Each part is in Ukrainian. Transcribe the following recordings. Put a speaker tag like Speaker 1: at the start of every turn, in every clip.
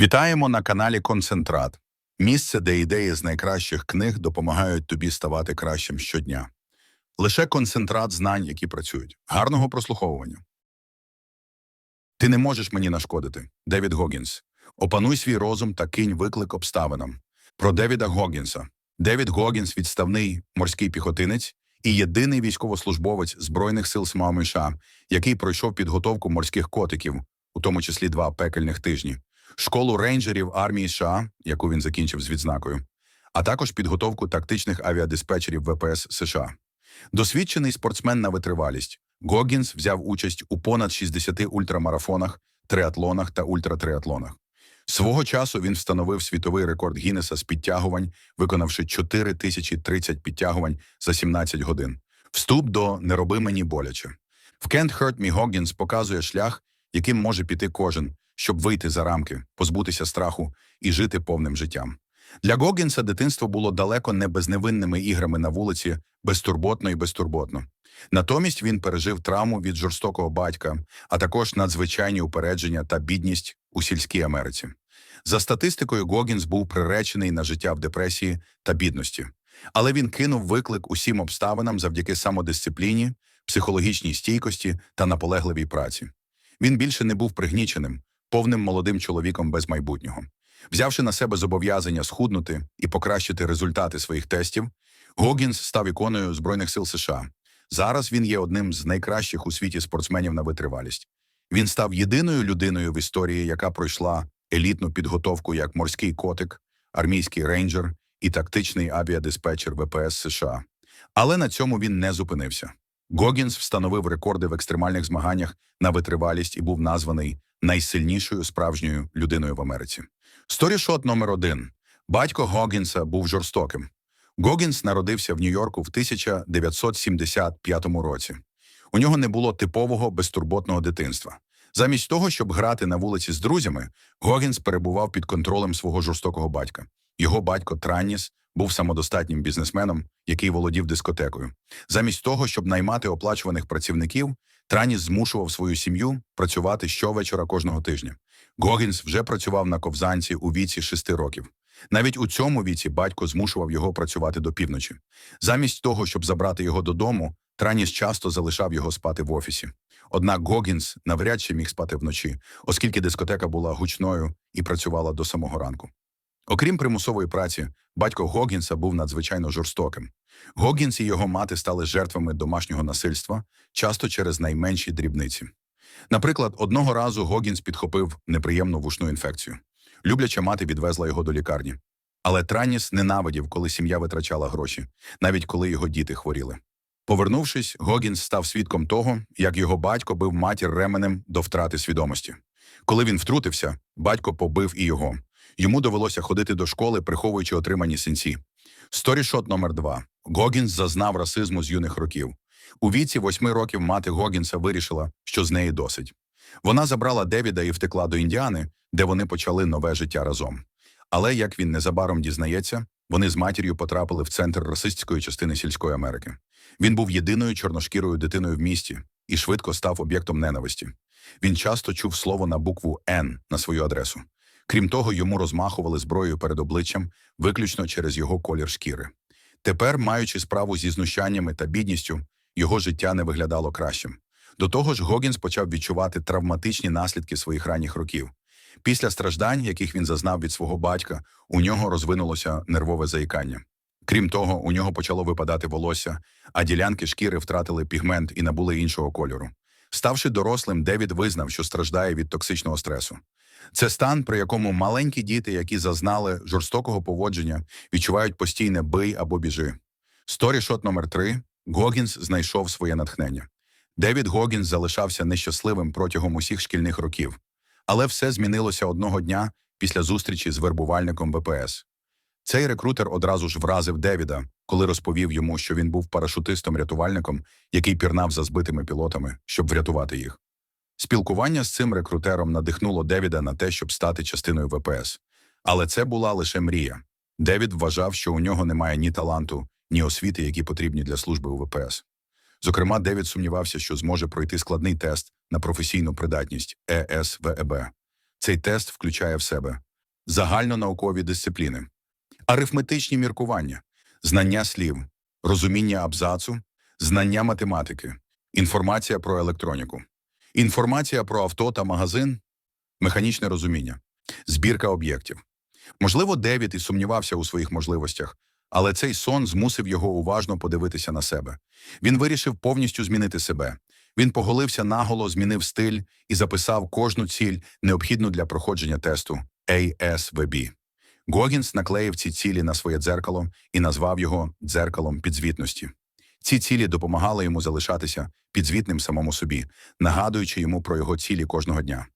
Speaker 1: Вітаємо на каналі Концентрат. Місце, де ідеї з найкращих книг допомагають тобі ставати кращим щодня. Лише концентрат знань, які працюють. Гарного прослуховування. Ти не можеш мені нашкодити. Девід Гогінс. Опануй свій розум та кинь виклик обставинам. Про Девіда Гогінса. Девід Гогінс – відставний морський піхотинець і єдиний військовослужбовець Збройних сил США, який пройшов підготовку морських котиків, у тому числі два пекельних тижні школу рейнджерів армії США, яку він закінчив з відзнакою, а також підготовку тактичних авіадиспетчерів ВПС США. Досвідчений спортсмен на витривалість. Гогінс взяв участь у понад 60 ультрамарафонах, триатлонах та ультратриатлонах. Свого часу він встановив світовий рекорд Гіннеса з підтягувань, виконавши 4030 підтягувань за 17 годин. Вступ до «Не роби мені боляче». В Can't Hurt Me Goggins показує шлях, яким може піти кожен, щоб вийти за рамки, позбутися страху і жити повним життям. Для Гогінса дитинство було далеко не безневинними іграми на вулиці, безтурботно і безтурботно. Натомість він пережив травму від жорстокого батька, а також надзвичайні упередження та бідність у сільській Америці. За статистикою, Гогінс був приречений на життя в депресії та бідності, але він кинув виклик усім обставинам завдяки самодисципліні, психологічній стійкості та наполегливій праці. Він більше не був пригніченим, повним молодим чоловіком без майбутнього. Взявши на себе зобов'язання схуднути і покращити результати своїх тестів, Гогінс став іконою Збройних сил США. Зараз він є одним з найкращих у світі спортсменів на витривалість. Він став єдиною людиною в історії, яка пройшла елітну підготовку як морський котик, армійський рейнджер і тактичний авіадиспетчер ВПС США. Але на цьому він не зупинився. Гогінс встановив рекорди в екстремальних змаганнях на витривалість і був названий найсильнішою справжньою людиною в Америці. Сторішот номер один. Батько Гогінса був жорстоким. Гогінс народився в Нью-Йорку в 1975 році. У нього не було типового безтурботного дитинства. Замість того, щоб грати на вулиці з друзями, Гогінс перебував під контролем свого жорстокого батька. Його батько Транніс був самодостатнім бізнесменом, який володів дискотекою. Замість того, щоб наймати оплачуваних працівників, Траніс змушував свою сім'ю працювати щовечора кожного тижня. Гогінс вже працював на ковзанці у віці шести років. Навіть у цьому віці батько змушував його працювати до півночі. Замість того, щоб забрати його додому, Траніс часто залишав його спати в офісі. Однак Гогінс навряд чи міг спати вночі, оскільки дискотека була гучною і працювала до самого ранку. Окрім примусової праці, батько Гогінса був надзвичайно жорстоким. Гогінс і його мати стали жертвами домашнього насильства, часто через найменші дрібниці. Наприклад, одного разу Гогінс підхопив неприємну вушну інфекцію. Любляча мати відвезла його до лікарні. Але Траніс ненавидів, коли сім'я витрачала гроші, навіть коли його діти хворіли. Повернувшись, Гогінс став свідком того, як його батько бив матір ременем до втрати свідомості. Коли він втрутився, батько побив і його. Йому довелося ходити до школи, приховуючи отримані синці. Сторішот номер 2 Гогінс зазнав расизму з юних років. У віці восьми років мати Гогінса вирішила, що з неї досить. Вона забрала Девіда і втекла до Індіани, де вони почали нове життя разом. Але, як він незабаром дізнається, вони з матір'ю потрапили в центр расистської частини сільської Америки. Він був єдиною чорношкірою дитиною в місті і швидко став об'єктом ненависті. Він часто чув слово на букву Н на свою адресу. Крім того, йому розмахували зброєю перед обличчям виключно через його колір шкіри. Тепер, маючи справу зі знущаннями та бідністю, його життя не виглядало кращим. До того ж, Гогінс почав відчувати травматичні наслідки своїх ранніх років. Після страждань, яких він зазнав від свого батька, у нього розвинулося нервове заїкання. Крім того, у нього почало випадати волосся, а ділянки шкіри втратили пігмент і набули іншого кольору. Ставши дорослим, Девід визнав, що страждає від токсичного стресу. Це стан, при якому маленькі діти, які зазнали жорстокого поводження, відчувають постійне бий або біжи. Сторішот номер 3 Гогінс знайшов своє натхнення. Девід Гогінс залишався нещасливим протягом усіх шкільних років, але все змінилося одного дня після зустрічі з вербувальником ВПС. Цей рекрутер одразу ж вразив Девіда, коли розповів йому, що він був парашутистом-рятувальником, який пірнав за збитими пілотами, щоб врятувати їх. Спілкування з цим рекрутером надихнуло Девіда на те, щоб стати частиною ВПС. Але це була лише мрія. Девід вважав, що у нього немає ні таланту, ні освіти, які потрібні для служби у ВПС. Зокрема, Девід сумнівався, що зможе пройти складний тест на професійну придатність ЕСВЕБ. Цей тест включає в себе загальнонаукові дисципліни, арифметичні міркування, знання слів, розуміння абзацу, знання математики, інформація про електроніку, інформація про авто та магазин, механічне розуміння, збірка об'єктів. Можливо, Девід і сумнівався у своїх можливостях, але цей сон змусив його уважно подивитися на себе. Він вирішив повністю змінити себе. Він поголився наголо, змінив стиль і записав кожну ціль, необхідну для проходження тесту ASVB. Гогінс наклеїв ці цілі на своє дзеркало і назвав його дзеркалом підзвітності. Ці цілі допомагали йому залишатися підзвітним самому собі, нагадуючи йому про його цілі кожного дня.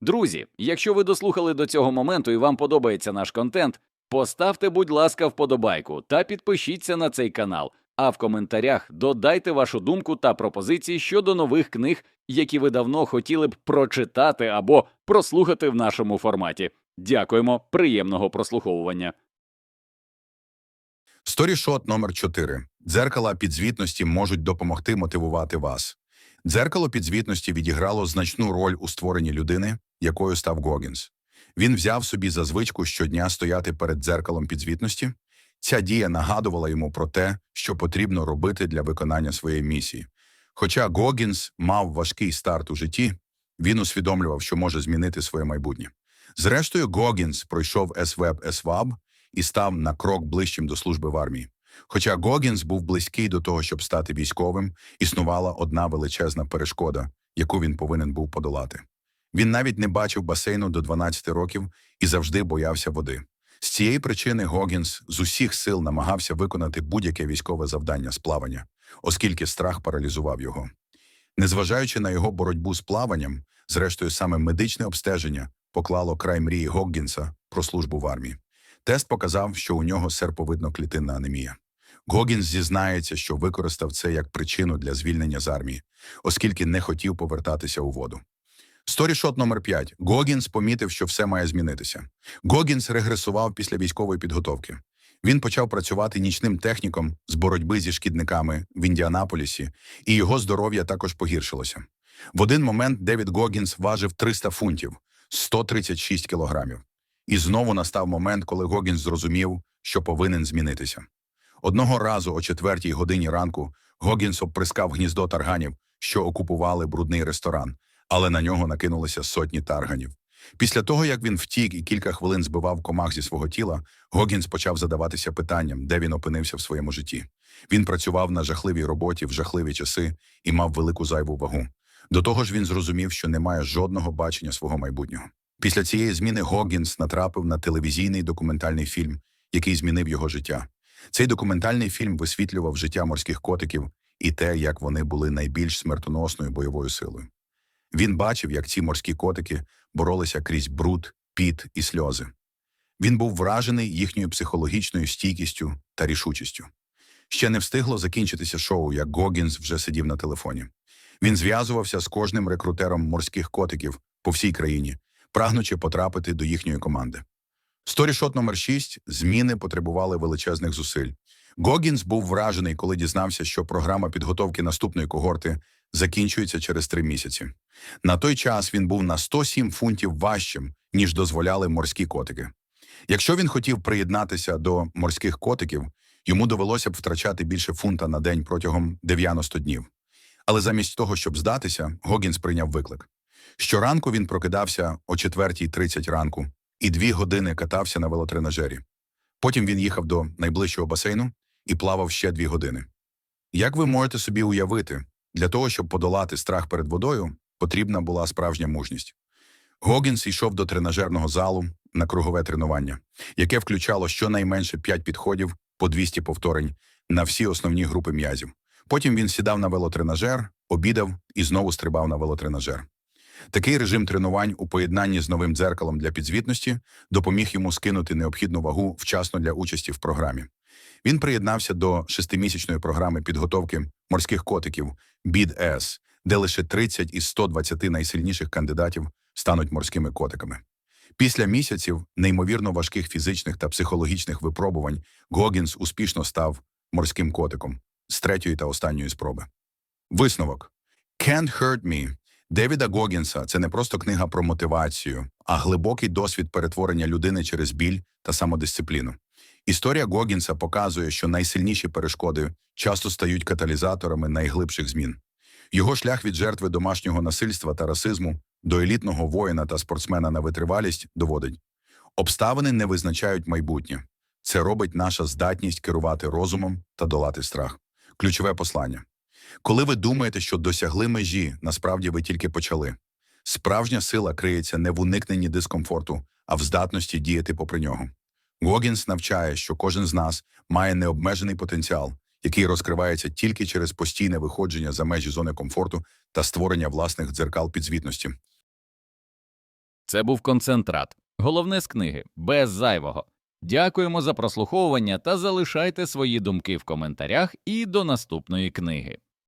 Speaker 2: Друзі, якщо ви дослухали до цього моменту і вам подобається наш контент, поставте, будь ласка, вподобайку та підпишіться на цей канал. А в коментарях додайте вашу думку та пропозиції щодо нових книг, які ви давно хотіли б прочитати або прослухати в нашому форматі. Дякуємо, приємного прослуховування.
Speaker 1: Сторішот номер 4. Дзеркала підзвітності можуть допомогти мотивувати вас. Дзеркало підзвітності відіграло значну роль у створенні людини, якою став Гогінс. Він взяв собі за звичку щодня стояти перед дзеркалом підзвітності. Ця дія нагадувала йому про те, що потрібно робити для виконання своєї місії. Хоча Гогінс мав важкий старт у житті, він усвідомлював, що може змінити своє майбутнє. Зрештою, Гогінс пройшов СВЕБ СВАБ і став на крок ближчим до служби в армії. Хоча Гогінс був близький до того, щоб стати військовим, існувала одна величезна перешкода, яку він повинен був подолати. Він навіть не бачив басейну до 12 років і завжди боявся води. З цієї причини Гогінс з усіх сил намагався виконати будь-яке військове завдання з плавання, оскільки страх паралізував його. Незважаючи на його боротьбу з плаванням, зрештою саме медичне обстеження поклало край мрії Гоггінса про службу в армії. Тест показав, що у нього серповидно-клітинна анемія. Гогінс зізнається, що використав це як причину для звільнення з армії, оскільки не хотів повертатися у воду. Сторішот номер 5. Гогінс помітив, що все має змінитися. Гогінс регресував після військової підготовки. Він почав працювати нічним техніком з боротьби зі шкідниками в Індіанаполісі, і його здоров'я також погіршилося. В один момент Девід Гогінс важив 300 фунтів, 136 кілограмів. І знову настав момент, коли Гогінс зрозумів, що повинен змінитися. Одного разу о четвертій годині ранку Гогінс обприскав гніздо тарганів, що окупували брудний ресторан, але на нього накинулися сотні тарганів. Після того, як він втік і кілька хвилин збивав комах зі свого тіла, Гогінс почав задаватися питанням, де він опинився в своєму житті. Він працював на жахливій роботі в жахливі часи і мав велику зайву вагу. До того ж, він зрозумів, що не має жодного бачення свого майбутнього. Після цієї зміни Гогінс натрапив на телевізійний документальний фільм, який змінив його життя. Цей документальний фільм висвітлював життя морських котиків і те, як вони були найбільш смертоносною бойовою силою. Він бачив, як ці морські котики боролися крізь бруд, піт і сльози. Він був вражений їхньою психологічною стійкістю та рішучістю. Ще не встигло закінчитися шоу, як Гогінс вже сидів на телефоні. Він зв'язувався з кожним рекрутером морських котиків по всій країні, прагнучи потрапити до їхньої команди. Сторішот номер 6 зміни потребували величезних зусиль. Гогінс був вражений, коли дізнався, що програма підготовки наступної когорти закінчується через три місяці. На той час він був на 107 фунтів важчим, ніж дозволяли морські котики. Якщо він хотів приєднатися до морських котиків, йому довелося б втрачати більше фунта на день протягом 90 днів. Але замість того, щоб здатися, Гогінс прийняв виклик. Щоранку він прокидався о 4.30 ранку і дві години катався на велотренажері. Потім він їхав до найближчого басейну і плавав ще дві години. Як ви можете собі уявити, для того, щоб подолати страх перед водою, потрібна була справжня мужність. Гогінс йшов до тренажерного залу на кругове тренування, яке включало щонайменше 5 підходів по 200 повторень на всі основні групи м'язів. Потім він сідав на велотренажер, обідав і знову стрибав на велотренажер. Такий режим тренувань у поєднанні з новим дзеркалом для підзвітності допоміг йому скинути необхідну вагу вчасно для участі в програмі. Він приєднався до шестимісячної програми підготовки морських котиків BID-S, де лише 30 із 120 найсильніших кандидатів стануть морськими котиками. Після місяців неймовірно важких фізичних та психологічних випробувань Гогінс успішно став морським котиком з третьої та останньої спроби. Висновок Can't Hurt Me Девіда Гогінса це не просто книга про мотивацію, а глибокий досвід перетворення людини через біль та самодисципліну. Історія Гогінса показує, що найсильніші перешкоди часто стають каталізаторами найглибших змін. Його шлях від жертви домашнього насильства та расизму до елітного воїна та спортсмена на витривалість доводить. Обставини не визначають майбутнє. Це робить наша здатність керувати розумом та долати страх. Ключове послання. Коли ви думаєте, що досягли межі, насправді ви тільки почали. Справжня сила криється не в уникненні дискомфорту, а в здатності діяти попри нього. Гогінс навчає, що кожен з нас має необмежений потенціал, який розкривається тільки через постійне виходження за межі зони комфорту та створення власних дзеркал підзвітності.
Speaker 2: Це був концентрат. Головне з книги без зайвого. Дякуємо за прослуховування та залишайте свої думки в коментарях і до наступної книги.